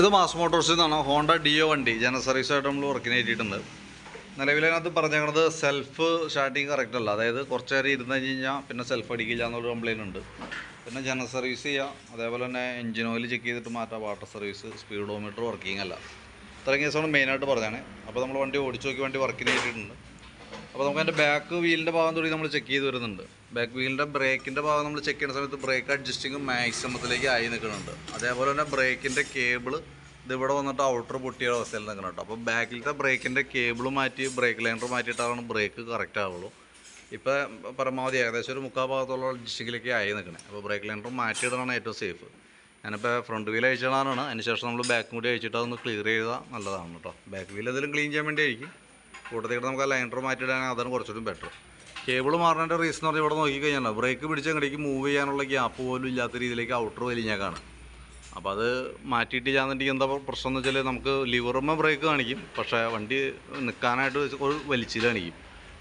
ഇത് മാസ് മോട്ടോഴ്സിൽ നിന്നാണ് ഹോണ്ട ഡിയോ വണ്ടി. ജനറൽ സർവീസായിട്ട് നമ്മൾ വർക്കിന് കയറ്റിയിട്ടുണ്ട്. നിലവിലതിനകത്ത് പറഞ്ഞേക്കണത് സെൽഫ് സ്റ്റാർട്ടിങ് കറക്റ്റ് അല്ല. അതായത് കുറച്ച് നേരം ഇരുന്ന് കഴിഞ്ഞ് കഴിഞ്ഞാൽ പിന്നെ സെൽഫ് അടിക്കില്ല എന്നൊരു കംപ്ലയിന്റ് ഉണ്ട്. പിന്നെ ജനറൽ സർവീസ് ചെയ്യുക അതേപോലെ തന്നെ എഞ്ചിൻ ഓയിൽ ചെക്ക് ചെയ്തിട്ട് മാറ്റാം. വാട്ടർ സർവീസ് സ്പീഡോമീറ്റർ വർക്കിംഗ് അല്ല. ഇത്രയും കേസാണ് മെയിനായിട്ട് പറഞ്ഞാണ്. അപ്പോൾ നമ്മൾ വണ്ടി ഓടിച്ചു നോക്കി വണ്ടി വർക്കിന് കയറ്റിയിട്ടുണ്ട്. അപ്പോൾ നമുക്ക് അതിന്റെ ബാക്ക് വീലിന്റെ ഭാഗം തുടങ്ങി നമ്മൾ ചെക്ക് ചെയ്ത് വരുന്നുണ്ട്. ബാക്ക് വീലിന്റെ ബ്രേക്കിന്റെ ഭാഗം നമ്മൾ ചെക്ക് ചെയ്യുന്ന സമയത്ത് ബ്രേക്ക് അഡ്ജസ്റ്റിങ് മാക്സിമത്തിലേക്ക് ആയി നിൽക്കുന്നുണ്ട്. അതേപോലെ തന്നെ ബ്രേക്കിന്റെ കേബിൾ ഇത് ഇവിടെ വന്നിട്ട് ഔട്ടർ പൊട്ടിയ അവസ്ഥയിൽ നിൽക്കണം കേട്ടോ അപ്പോൾ ബാക്കിലത്തെ ബ്രേക്കിന്റെ കേബിൾ മാറ്റി ബ്രേക്ക് ലൈനർ മാറ്റിയിട്ടാണ് ബ്രേക്ക് കറക്റ്റ് ആവുള്ളൂ. ഇപ്പോൾ പരമാവധി ഏകദേശം ഒരു മുക്കാൽ ഭാഗത്തോളം അഡ്ജസ്റ്റിങ്ങിലേക്ക് ആയി നിൽക്കണേ അപ്പോൾ ബ്രേക്ക് ലൈനർ മാറ്റിയിടാനാണ് ഏറ്റവും സേഫ് ഞാനിപ്പോൾ ഫ്രണ്ട് വീൽ അയച്ചിടാനാണ് അതിന് ശേഷം നമ്മൾ ബാക്കും കൂടി അയച്ചിട്ട് അതൊന്ന് ക്ലിയർ ചെയ്താൽ നല്ലതാണ് കേട്ടോ ബാക്ക് വീൽ എന്തെങ്കിലും ക്ലീൻ ചെയ്യാൻ വേണ്ടി ആയിരിക്കും. കൂട്ടത്തിൽ നമുക്ക് ആ ലൈനർ മാറ്റിയിടാൻ അതാണ് കുറച്ചുകൂടി ബെറ്റർ കേബിൾ മാറേണ്ട റീസൺ എന്ന് പറഞ്ഞാൽ ഇവിടെ നോക്കിക്കഴിഞ്ഞാൽ ബ്രേക്ക് പിടിച്ച് അങ്ങടേക്ക് മൂവ് ചെയ്യാനുള്ള ഗ്യാപ്പ് പോലും ഇല്ലാത്ത രീതിയിലേക്ക് ഔട്ടർ വലിഞ്ഞേക്കാണ്. അപ്പോൾ അത് മാറ്റിയിട്ട് ചെയ്യാന്നുണ്ടെങ്കിൽ എന്താ പ്രശ്നം എന്ന് വെച്ചാൽ നമുക്ക് ലിവറുമ്മ ബ്രേക്ക് കാണിക്കും പക്ഷേ വണ്ടി നിൽക്കാനായിട്ട് ഒരു വലിച്ചിൽ കാണിക്കും.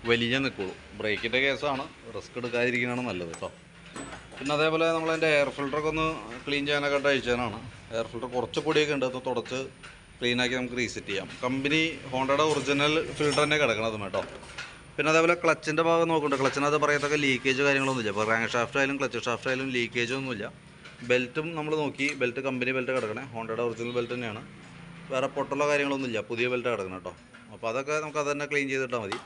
വലിഞ്ഞ നിൽക്കുള്ളൂ ബ്രേക്കിന്റെ കേസാണ്. റിസ്ക് എടുക്കാതിരിക്കുന്നതാണ് നല്ലത് കേട്ടോ പിന്നെ അതേപോലെ നമ്മളതിന്റെ എയർ ഫിൽറ്ററൊക്കെ ഒന്ന് ക്ലീൻ ചെയ്യാനൊക്കെ ആയിട്ട് അയച്ചതാണ്. എയർ ഫിൽറ്റർ കുറച്ച് പൊടിയൊക്കെ ഉണ്ട് അത് തുടച്ച് ക്ലീനാക്കി നമുക്ക് റീസെറ്റ് ചെയ്യാം. കമ്പനി ഹോണ്ടയുടെ ഒറിജിനൽ ഫിൽട്ടർ തന്നെ കിടക്കണത് കേട്ടോ. പിന്നെ അതേപോലെ ക്ലച്ചിന്റെ ഭാഗം നോക്കുന്നുണ്ട് ക്ലച്ചിനകത്ത് പറയത്തൊക്കെ ലീക്കേജ് കാര്യങ്ങളൊന്നുമില്ല ഇപ്പോൾ റാങ്ക് ഷാഫ്റ്റ് ആയാലും ക്ലച്ച് ഷാഫ്റ്റ് ആയാലും ലീക്കേജ് ഒന്നുമില്ല ബെൽറ്റും നമ്മൾ നോക്കി. ബെൽറ്റ് കമ്പനി ബെൽറ്റ് കിടക്കണേ. ഹോണ്ടയുടെ ഒറിജിനൽ ബെൽറ്റ് തന്നെയാണ്. വേറെ പൊട്ടുള്ള കാര്യങ്ങളൊന്നുമില്ല പുതിയ ബെൽറ്റ് കിടക്കണം കേട്ടോ. അപ്പോൾ അതൊക്കെ നമുക്ക് അത് തന്നെ ക്ലീൻ ചെയ്തിട്ടാൽ മതി.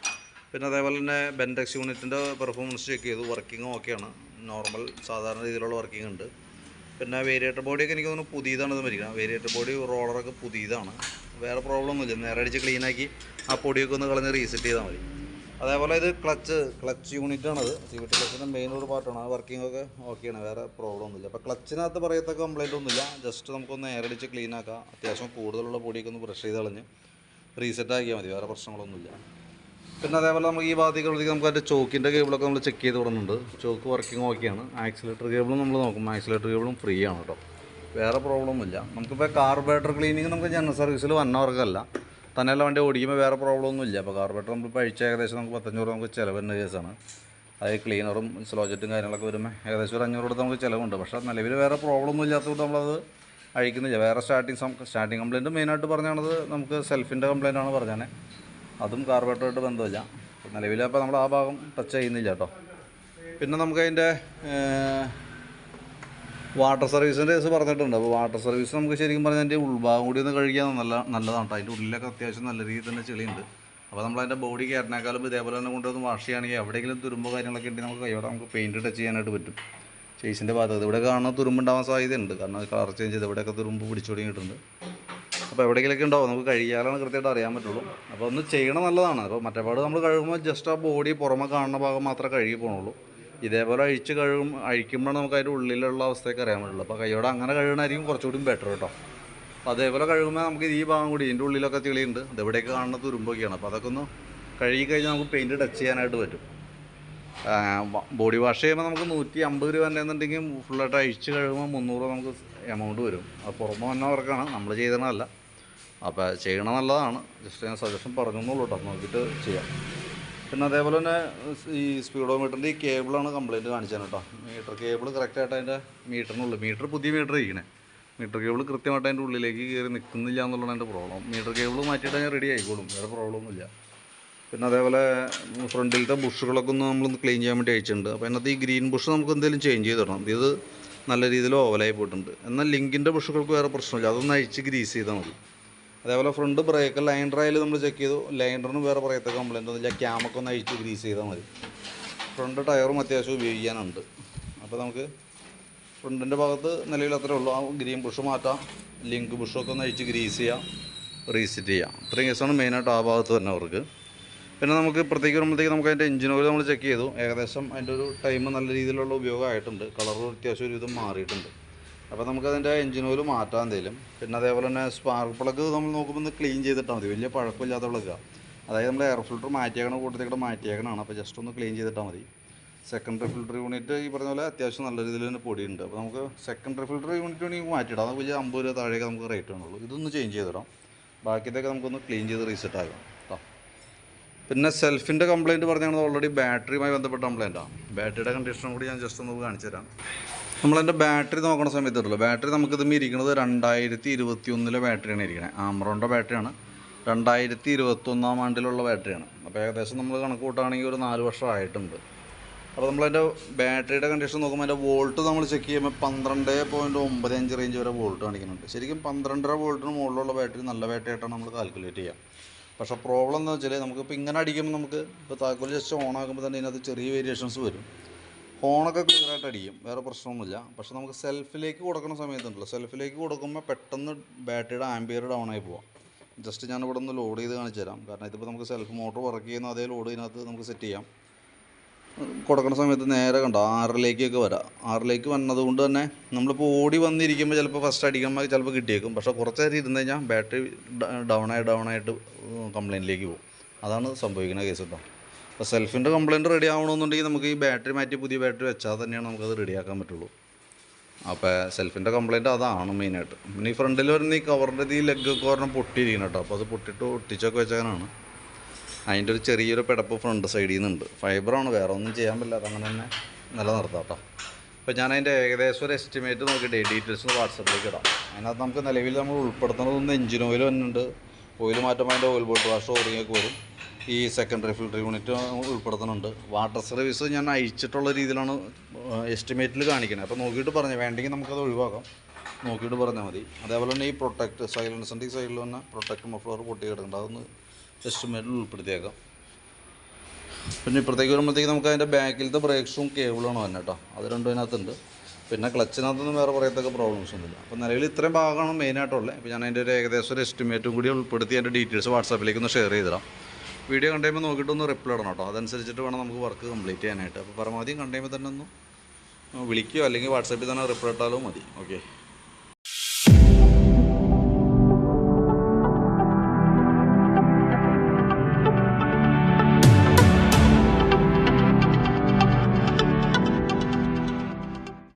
പിന്നെ അതേപോലെ തന്നെ ബെൻഡെക്സ് യൂണിറ്റിന്റെ പെർഫോമൻസ് ചെക്ക് ചെയ്തു. വർക്കിംഗ് ഓക്കെയാണ് നോർമൽ സാധാരണ രീതിയിലുള്ള വർക്കിംഗ് ഉണ്ട്. പിന്നെ വേരിയേറ്റർ ബോഡിയൊക്കെ എനിക്ക് തോന്നുന്നു പുതിയതാണ് ഇത് വേരിയേറ്റർ ബോഡി റോളറൊക്കെ പുതിയതാണ്. വേറെ പ്രോബ്ലം ഒന്നുമില്ല. നേരെ അടിച്ച് ക്ലീനാക്കി ആ പൊടിയൊക്കെ ഒന്ന് കളഞ്ഞ് റീസെറ്റ് ചെയ്താൽ മതി. അതേപോലെ ഇത് ക്ലച്ച് ക്ലച്ച് യൂണിറ്റ് ആണത്. സി വി ടി ക്ലച്ചിന്റെ മെയിൻ ഒരു പാർട്ടാണ് വർക്കിംഗ് ഒക്കെ ഓക്കെയാണ് വേറെ പ്രോബ്ലം ഒന്നുമില്ല. അപ്പോൾ ക്ലച്ചിനകത്ത് പറയത്തക്ക കംപ്ലൈന്റ് ഒന്നുമില്ല. ജസ്റ്റ് നമുക്കൊന്ന് നേരടിച്ച് ക്ലീൻ ആക്കാം. അത്യാവശ്യം കൂടുതലുള്ള പൊടിയൊക്കെ ഒന്ന് ബ്രഷ് ചെയ്ത് കളഞ്ഞ് റീസെറ്റ് ആക്കിയാൽ മതി. വേറെ പ്രശ്നങ്ങളൊന്നുമില്ല. പിന്നെ അതേപോലെ നമുക്ക് ഈ ഭാഗത്തേക്ക് നമുക്ക് അതിന്റെ ചോക്കിന്റെ കേബിളൊക്കെ നമ്മൾ ചെക്ക് ചെയ്ത് വിടുന്നുണ്ട്. ചോക്ക് വർക്കിംഗ് ഓക്കെയാണ് ആക്സിലേറ്റർ കേബിളും നമ്മൾ നോക്കും. ആക്സിലേറ്റർ കേബിളും ഫ്രീ ആണ് കേട്ടോ. വേറെ പ്രോബ്ലം ഒന്നുമില്ല നമുക്കിപ്പോൾ കാർബറേറ്റർ ക്ലീനിങ് നമുക്ക് ജനറൽ സർവീസിൽ വന്നവർക്കല്ല തന്നെയല്ല വണ്ടി ഓടിക്കുമ്പോൾ വേറെ പ്രോബ്ലം ഒന്നും ഇല്ല. അപ്പോൾ കാർബറേറ്റർ നമ്മൾ പഴിച്ച ഏകദേശം നമുക്ക് പത്തഞ്ഞൂറ് നമുക്ക് ചിലവിന്റെ കേസാണ് അത് ക്ലീനറും സ്ലോജറ്റും കാര്യങ്ങളൊക്കെ വരുമ്പോൾ ഏകദേശം ഒരു അഞ്ഞൂറ് കൊടുത്ത് നമുക്ക് ചിലവുണ്ട്. പക്ഷേ നിലവിൽ വേറെ പ്രോബ്ലം ഒന്നും ഇല്ലാത്തതുകൊണ്ട് നമ്മളത് അഴിക്കുന്നില്ല. വേറെ സ്റ്റാർട്ടിങ് സ്റ്റാർട്ടിങ് കംപ്ലയിന്റ് മെയിനായിട്ട് പറഞ്ഞാണത് നമുക്ക് സെൽഫിന്റെ കംപ്ലയിന്റ് ആണ് പറഞ്ഞത് അതും കാർബേറ്റായിട്ട് ബന്ധമില്ല. നിലവിൽ അപ്പോൾ നമ്മൾ ആ ഭാഗം ടച്ച് ചെയ്യുന്നില്ല കേട്ടോ പിന്നെ നമുക്കതിന്റെ വാട്ടർ സർവീസിന്റെ കേസ് പറഞ്ഞിട്ടുണ്ട്. അപ്പോൾ വാട്ടർ സർവീസ് നമുക്ക് ശരിക്കും പറഞ്ഞാൽ അതിന്റെ ഉൾഭാഗം കൂടി ഒന്ന് കഴുകിയാൽ നല്ല നല്ലതാണ് കേട്ടോ അതിന്റെ ഉള്ളിലൊക്കെ അത്യാവശ്യം നല്ല രീതിയിൽ തന്നെ ചെളിയുണ്ട്. അപ്പോൾ നമ്മൾ അതിന്റെ ബോഡി കയറിനേക്കാളും ഇതേപോലെ തന്നെ കൊണ്ടുവന്ന് വാഷ് ചെയ്യുകയാണെങ്കിൽ എവിടെയെങ്കിലും തുരുമ്പോ കാര്യങ്ങളൊക്കെ ഉണ്ടെങ്കിൽ നമുക്ക് കൈയോടെ നമുക്ക് പെയിന്റ് ടച്ച് ചെയ്യാനായിട്ട് പറ്റും. ചേച്ചിന്റെ ഭാഗത്ത്. ഇവിടെ കാണുന്ന തുരുമ്പുണ്ടാവാൻ സാധ്യതയുണ്ട്. കാരണം കളർ ചേഞ്ച് ചെയ്ത് ഇവിടെയൊക്കെ തുരുമ്പ് പിടിച്ചു തുടങ്ങിയിട്ടുണ്ട്. അപ്പോൾ എവിടെയെങ്കിലൊക്കെ ഉണ്ടാവും. നമുക്ക് കഴുകിയാലാണ് കൃത്യമായിട്ട് അറിയാൻ പറ്റുള്ളൂ. അപ്പോൾ ഒന്ന് ചെയ്യണം നല്ലതാണ്. അപ്പോൾ മറ്റേപാട് നമ്മൾ കഴുകുമ്പോൾ ജസ്റ്റ് ആ ബോഡി പുറമെ കാണുന്ന ഭാഗം മാത്രമേ കഴുകി പോകണുള്ളൂ ഇതേപോലെ അഴിച്ച് കഴുകും അഴിക്കുമ്പോഴാണ് നമുക്ക് അതിന്റെ ഉള്ളിലുള്ള അവസ്ഥയൊക്കെ അറിയാൻ പറ്റുള്ളൂ. അപ്പോൾ കൈയോടെ അങ്ങനെ കഴുകണമായിരിക്കും കുറച്ചുകൂടി ബെറ്റർ കേട്ടോ. അപ്പോൾ അതേപോലെ കഴുകുമ്പോൾ നമുക്ക് ഈ ഭാഗം കൂടി ഇതിന്റെ ഉള്ളിലൊക്കെ ചെളിയുണ്ട് ഇതെവിടെയൊക്കെ കാണുന്ന തുരുമ്പൊക്കെയാണ്. അപ്പോൾ അതൊക്കെ ഒന്ന് കഴുകി കഴിഞ്ഞാൽ നമുക്ക് പെയിന്റ് ടച്ച് ചെയ്യാനായിട്ട് പറ്റും. ബോഡി വാഷ് ചെയ്യുമ്പോൾ നമുക്ക് നൂറ്റി അമ്പത് രൂപ എന്നുണ്ടെങ്കിൽ ഫുള്ളായിട്ട് അഴിച്ച് കഴുകുമ്പോൾ മുന്നൂറ് നമുക്ക് എമൗണ്ട് വരും. അത് പുറമെ വന്നവർക്കാണ് നമ്മൾ ചെയ്തതല്ല അപ്പോൾ ചെയ്യണ നല്ലതാണ്. ജസ്റ്റ് ഞാൻ സജഷൻ പറഞ്ഞെന്നുള്ളൂ കേട്ടോ നോക്കിയിട്ട് ചെയ്യാം. പിന്നെ അതേപോലെ തന്നെ ഈ സ്പീഡോ മീറ്ററിന്റെ ഈ കേബിളാണ് കംപ്ലയിന്റ് കാണിച്ചത് കേട്ടോ മീറ്റർ കേബിൾ കറക്റ്റായിട്ട് അതിന്റെ മീറ്ററിനുള്ളിൽ മീറ്റർ പുതിയ മീറ്റർ ഇരിക്കണേ. മീറ്റർ കേബിൾ കൃത്യമായിട്ട് അതിന്റെ ഉള്ളിലേക്ക് കയറി നിൽക്കുന്നില്ല എന്നുള്ളതാണ് എന്റെ പ്രോബ്ലം മീറ്റർ കേബിൾ മാറ്റിയിട്ട് ഞാൻ റെഡി ആയിക്കോളും. വേറെ പ്രോബ്ലം ഒന്നുമില്ല പിന്നെ അതേപോലെ ഫ്രണ്ടിലത്തെ ബുഷുകളൊക്കെ ഒന്ന് നമ്മളൊന്ന് ക്ലീൻ ചെയ്യാൻ വേണ്ടി അയച്ചിട്ടുണ്ട്. അപ്പോൾ അതിനകത്ത് ഈ ഗ്രീൻ ബുഷ് നമുക്ക് എന്തെങ്കിലും ചേഞ്ച് ചെയ്ത് തരണം. ഇത് നല്ല രീതിയിൽ ഓവലായി പോയിട്ടുണ്ട്. എന്നാൽ ലിങ്കിന്റെ ബുഷുകൾക്ക് വേറെ പ്രശ്നമില്ല. അതൊന്ന് അഴിച്ച് ഗ്രീസ് ചെയ്താൽ മതി. അതേപോലെ ഫ്രണ്ട് ബ്രേക്ക് ആയാലും നമ്മൾ ചെക്ക് ചെയ്തു. ലൈൻഡറിന് വേറെ പറയത്ത കംപ്ലൈന്റ് ഒന്നുമില്ല. ക്യാമൊക്കെ ഒന്ന് അഴിച്ച് ഗ്രീസ് ചെയ്താൽ മതി. ഫ്രണ്ട് ടയറും അത്യാവശ്യം ഉപയോഗിക്കാനുണ്ട്. അപ്പോൾ നമുക്ക് ഫ്രണ്ടിന്റെ ഭാഗത്ത് നിലവിൽ അത്രേ ഉള്ളൂ. ആ ഗ്രീൻ ബുഷ് മാറ്റാം. ലിങ്ക് ബുഷൊക്കെ ഒന്ന് അഴിച്ച് ഗ്രീസ് ചെയ്യാം. റീസെറ്റ് ചെയ്യാം. ഇത്രയും കേസാണ് മെയിനായിട്ട് ആ ഭാഗത്ത് തന്നെ അവർക്ക്. പിന്നെ നമുക്ക് ഇപ്പുറത്തേക്ക് വരുമ്പോഴത്തേക്ക് നമുക്ക് അതിന്റെ എഞ്ചിൻ ഓയിൽ നമ്മൾ ചെക്ക് ചെയ്തു. ഏകദേശം അതിന്റെ ഒരു ടൈം നല്ല രീതിയിലുള്ള ഉപയോഗമായിട്ടുണ്ട്. കളർ അത്യാവശ്യം ഒരു ഇതും മാറിയിട്ടുണ്ട് അപ്പോൾ നമുക്കതിന്റെ എഞ്ചിൻ ഓയിൽ മാറ്റാൻ എന്തെങ്കിലും പിന്നെ അതേപോലെ തന്നെ സ്പാർക്ക് പ്ലഗ് നമ്മൾ നോക്കുമ്പോൾ ഒന്ന് ക്ലീൻ ചെയ്തിട്ടാൽ മതി. വലിയ പഴക്കമില്ലാത്ത പ്ലഗാണ് അതായത് നമ്മൾ എയർ ഫിൽട്ടർ മാറ്റിയേക്കണ കൂട്ടത്തേക്കൂടെ മാറ്റിയേക്കണതാണ്. അപ്പോൾ ജസ്റ്റ് ഒന്ന് ക്ലീൻ ചെയ്തിട്ടാൽ മതി. സെക്കൻഡറി ഫിൽട്ടർ യൂണിറ്റ് ഈ പറഞ്ഞ പോലെ അത്യാവശ്യം നല്ല രീതിയിൽ തന്നെ പൊടിയുണ്ട്. അപ്പോൾ നമുക്ക് സെക്കൻഡറി ഫിൽട്ടർ യൂണിറ്റ് വേണമെങ്കിൽ മാറ്റിയിടാം. അത് വലിയ അമ്പത് രൂപ താഴേക്ക് നമുക്ക് റേറ്റ് ആണുള്ളൂ ഇതൊന്ന് ചേഞ്ച് ചെയ്തിടാം. ബാക്കിയതൊക്കെ നമുക്കൊന്ന് ക്ലീൻ ചെയ്ത് റീസെറ്റ് ആകാം പിന്നെ സെൽഫിന്റെ കംപ്ലയിന്റ് പറഞ്ഞാൽ ഓൾറെഡി ബാറ്ററിയുമായി ബന്ധപ്പെട്ട കംപ്ലയിന്റാണ് ബാറ്ററിയുടെ കണ്ടീഷനും കൂടി ഞാൻ ജസ്റ്റ് ഒന്ന് കാണിച്ചു തരാം. നമ്മളതിന്റെ ബാറ്ററി നോക്കണ സമയത്തുണ്ടല്ലോ ബാറ്ററി നമുക്കിത് ഇരിക്കുന്നത് രണ്ടായിരത്തി ഇരുപത്തി ഒന്നിലെ ബാറ്ററിയാണ് ഇരിക്കുന്നത് ആമറോണിന്റെ ബാറ്ററിയാണ് രണ്ടായിരത്തി ഇരുപത്തൊന്നാം ആണ്ടിലുള്ള ബാറ്ററിയാണ് അപ്പോൾ ഏകദേശം നമ്മൾ കണക്ക് കൂട്ടുകയാണെങ്കിൽ ഒരു നാല് വർഷം ആയിട്ടുണ്ട്. അപ്പോൾ നമ്മളതിന്റെ ബാറ്ററിയുടെ കണ്ടീഷൻ നോക്കുമ്പോൾ അതിന്റെ വോൾട്ട് നമ്മൾ ചെക്ക് ചെയ്യുമ്പോൾ പന്ത്രണ്ട് പോയിന്റ് ഒമ്പത് അഞ്ച് റേഞ്ച് വരെ വോൾട്ട് കാണിക്കുന്നുണ്ട്. ശരിക്കും പന്ത്രണ്ടര വോൾട്ടിന് മുകളിലുള്ള ബാറ്ററി നല്ല ബാറ്ററി ആയിട്ടാണ് നമ്മൾ കാൽക്കുലേറ്റ് ചെയ്യുക പക്ഷേ പ്രോബ്ലം എന്ന് വെച്ചാൽ നമുക്കിപ്പോൾ ഇങ്ങനെ അടിക്കുമ്പോൾ നമുക്ക് ഇപ്പോൾ താക്കോൽ ജസ്റ്റ് ഓണാക്കുമ്പോൾ തന്നെ ഇതിനകത്ത് ചെറിയ വേരിയേഷൻസ് വരും. ഹോണൊക്കെ ക്ലിയറായിട്ട് അടിക്കും വേറെ പ്രശ്നമൊന്നുമില്ല. പക്ഷേ നമുക്ക് സെൽഫിലേക്ക് കൊടുക്കുന്ന സമയത്തുണ്ടല്ലോ. സെൽഫിലേക്ക് കൊടുക്കുമ്പോൾ പെട്ടെന്ന് ബാറ്ററിയുടെ ആംബിയർ ഡൗൺ ആയി പോവാം. ജസ്റ്റ് ഞാൻ ഇവിടെ ഒന്ന് ലോഡ് ചെയ്ത് കാണിച്ചു തരാം കാരണം ഇതിപ്പോൾ നമുക്ക് സെൽഫ് മോട്ടോർ വർക്ക് ചെയ്യുന്ന അതേ ലോഡ് ഇതിനകത്ത് നമുക്ക് സെറ്റ് ചെയ്യാം. കൊടുക്കുന്ന സമയത്ത് നേരെ കണ്ടോ ആറിലേക്കൊക്കെ വരാം. ആറിലേക്ക് വന്നത് കൊണ്ട് തന്നെ നമ്മളിപ്പോൾ ഓടി വന്നിരിക്കുമ്പോൾ ചിലപ്പോൾ ഫസ്റ്റ് അടിക്കുമ്പോൾ ചിലപ്പോൾ കിട്ടിയേക്കും. പക്ഷേ കുറച്ച് നേരം ഇരുന്ന് കഴിഞ്ഞാൽ ബാറ്ററി ഡൗൺ ആയി ഡൗൺ ആയിട്ട് കംപ്ലയിന്റിലേക്ക് പോകും. അതാണ് സംഭവിക്കുന്ന കേസ് കേട്ടോ അപ്പോൾ സെൽഫിന്റെ കംപ്ലയിന്റ് റെഡി ആവണമെന്നുണ്ടെങ്കിൽ നമുക്ക് ഈ ബാറ്ററി മാറ്റി പുതിയ ബാറ്ററി വെച്ചാൽ തന്നെയാണ് നമുക്കത് റെഡിയാക്കാൻ പറ്റുള്ളൂ. അപ്പോൾ സെൽഫിന്റെ കംപ്ലയിന്റ് അതാണ് മെയിനായിട്ട് പിന്നെ ഈ ഫ്രണ്ടിൽ വരുന്ന ഈ കവറിന്റെ ഈ ലെഗ് ഒക്കെ ഒരെണ്ണം പൊട്ടിയിരിക്കണം കേട്ടോ അപ്പോൾ അത് പൊട്ടിയിട്ട് ഒട്ടിച്ചൊക്കെ വെച്ചേക്കാനാണ് അതിന്റെ ഒരു ചെറിയൊരു പിടപ്പ് ഫ്രണ്ട് സൈഡിൽ നിന്നുണ്ട് ഫൈബറാണ് വേറെ ഒന്നും ചെയ്യാൻ പറ്റില്ല. അതങ്ങനെ തന്നെ നിലനിർത്താം കേട്ടോ അപ്പോൾ ഞാൻ അതിന്റെ ഏകദേശം ഒരു എസ്റ്റിമേറ്റ് നോക്കിയിട്ട് ഡീറ്റെയിൽസ് വാട്സപ്പിലേക്ക് ഇടാം. അതിനകത്ത് നമുക്ക് നിലവിൽ നമ്മൾ ഉൾപ്പെടുത്തുന്നതൊന്ന് എഞ്ചിൻ ഓയിൽ വന്നിട്ടുണ്ട്. ഓയിൽ മാറ്റുമ്പോൾ അതിന്റെ ഓയിൽ ബോട്ട് വാഷ് ഓറിങ്ങൊക്കെ വരും. ഈ സെക്കൻഡറി ഫിൽട്ടർ യൂണിറ്റ് ഉൾപ്പെടുത്തുന്നുണ്ട്. വാട്ടർ സർവീസ് ഞാൻ അയച്ചിട്ടുള്ള രീതിയിലാണ് എസ്റ്റിമേറ്റിൽ കാണിക്കുന്നത്. അപ്പോൾ നോക്കിയിട്ട് പറഞ്ഞു വേണ്ടെങ്കിൽ നമുക്കത് ഒഴിവാക്കാം. നോക്കിയിട്ട് പറഞ്ഞാൽ മതി. അതേപോലെ തന്നെ ഈ പ്രൊട്ടക്റ്റ് സൈലൻസിന്റെ ഈ സൈഡിൽ തന്നെ പ്രൊട്ടക്റ്റ് മഫ്ലർ പൊട്ടി കിടക്കുന്നുണ്ട്. അതൊന്ന് എസ്റ്റിമേറ്റിൽ ഉൾപ്പെടുത്തിയേക്കാം. പിന്നെ ഇപ്പുറത്തേക്ക് വരുമ്പോഴത്തേക്ക് നമുക്ക് അതിന്റെ ബാക്കിലത്തെ ബ്രേക്സും കേബിളാണ് വന്നത് കേട്ടോ അത് രണ്ടും അതിനകത്തുണ്ട്. പിന്നെ ക്ലച്ചിനകത്തൊന്നും വേറെ പറയത്തക്ക പ്രോബ്ലംസ് ഒന്നുമില്ല. അപ്പോൾ നിലവിൽ ഇത്രയും ഭാഗമാണ് മെയിനായിട്ടുള്ളത് അപ്പോൾ ഞാൻ അതിന്റെ ഒരു ഏകദേശം ഒരു എസ്റ്റിമേറ്റും കൂടി ഉൾപ്പെടുത്തി അതിന്റെ ഡീറ്റെയിൽസ് വാട്സാപ്പിലേക്ക് ഒന്ന് ഷെയർ ചെയ്തിടാം വീഡിയോ കണ്ടുമ്പോൾ നോക്കിയിട്ട് ഒന്ന് റിപ്ലൈ ഇടണം കേട്ടോ അതനുസരിച്ചിട്ട് വേണം നമുക്ക് വർക്ക് കംപ്ലീറ്റ് ചെയ്യാനായിട്ട്. അപ്പോൾ പരമാവധി കണ്ടുമ്പോൾ തന്നെ ഒന്ന് വിളിക്കുകയോ അല്ലെങ്കിൽ വാട്സാപ്പിൽ തന്നെ റിപ്ലൈ ഇട്ടാലോ മതി. ഓക്കെ